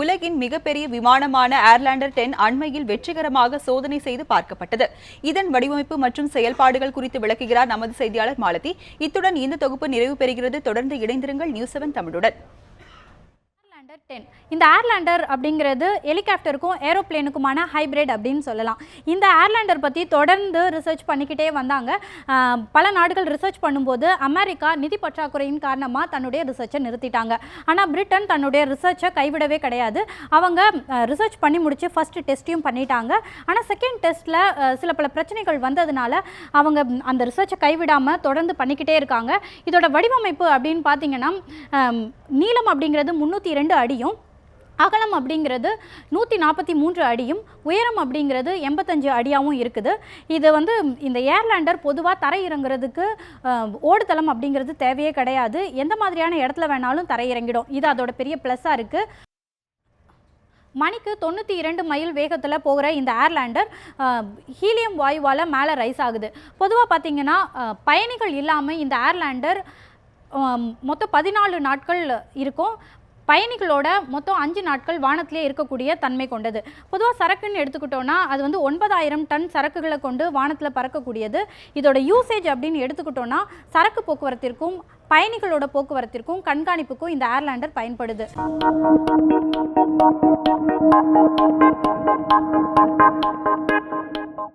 உலகின் மிகப்பெரிய விமானமான ஏர்லாண்டர் டென் அண்மையில் வெற்றிகரமாக சோதனை செய்து பார்க்கப்பட்டது. இதன் வடிவமைப்பு மற்றும் செயல்பாடுகள் குறித்து விளக்குகிறார் நமது செய்தியாளர் மாலதி. இத்துடன் இந்த தொகுப்பு நிறைவு பெறுகிறது. தொடர்ந்து இணைந்திருங்கள் நியூஸ் செவன் தமிழுடன். ஏர்லாண்டர் டென் இந்த ஏர்லாண்டர் அப்படிங்கிறது ஹெலிகாப்டருக்கும் ஏரோப்ளேனுக்குமான ஹைபிரிட் அப்படின்னு சொல்லலாம். இந்த ஏர்லாண்டர் பற்றி தொடர்ந்து ரிசர்ச் பண்ணிக்கிட்டே வந்தாங்க. பல நாடுகள் ரிசர்ச் பண்ணும்போது அமெரிக்கா நிதி பற்றாக்குறையின் காரணமாக தன்னுடைய ரிசர்ச்சை நிறுத்திட்டாங்க. ஆனால் பிரிட்டன் தன்னுடைய ரிசர்ச்சை கைவிடவே கிடையாது. அவங்க ரிசர்ச் பண்ணி முடித்து ஃபஸ்ட்டு டெஸ்ட்டையும் பண்ணிட்டாங்க. ஆனால் செகண்ட் டெஸ்ட்டில் சில பல பிரச்சனைகள் வந்ததுனால அவங்க அந்த ரிசர்ச்சை கைவிடாமல் தொடர்ந்து பண்ணிக்கிட்டே இருக்காங்க. இதோட வடிவமைப்பு அப்படின்னு பார்த்தீங்கன்னா நீளம் அப்படிங்கிறது முந்நூற்றி ரெண்டு அடியும். அகலம் அப்படிங்கிறது நூற்றி நாற்பத்தி மூன்று அடியும் உயரம் அப்படிங்கிறது எண்பத்தஞ்சு அடியாகவும் இருக்குது. இது வந்து இந்த ஏர்லேண்டர் பொதுவாக தரை இறங்குறதுக்கு ஓடுதளம் அப்படிங்கிறது தேவையே கிடையாது. எந்த மாதிரியான இடத்துல வேணாலும் தரை இறங்கிடும். இது அதோட பெரிய ப்ளஸ்ஸாக இருக்குது மணிக்கு தொண்ணூற்றி இரண்டு மைல் வேகத்தில் போகிற இந்த ஏர்லேண்டர் ஹீலியம் வாயுவால் மேலே ரைஸ் ஆகுது. பொதுவாக பார்த்தீங்கன்னா பயணிகள் இல்லாமல் இந்த ஏர்லேண்டர் மொத்தம் பதினாலு நாட்கள் இருக்கும். பயணிகளோட மொத்தம் அஞ்சு நாட்கள் வானத்திலே இருக்கக்கூடிய தன்மை கொண்டது. பொதுவாக சரக்குன்னு எடுத்துக்கிட்டோன்னா அது வந்து ஒன்பதாயிரம் டன் சரக்குகளை கொண்டு வானத்தில் பறக்கக்கூடியது. இதோட யூசேஜ் அப்படின்னு எடுத்துக்கிட்டோன்னா சரக்கு போக்குவரத்திற்கும் பயணிகளோட போக்குவரத்திற்கும் கண்காணிப்புக்கும் இந்த ஏர்லாண்டர் பயன்படுது.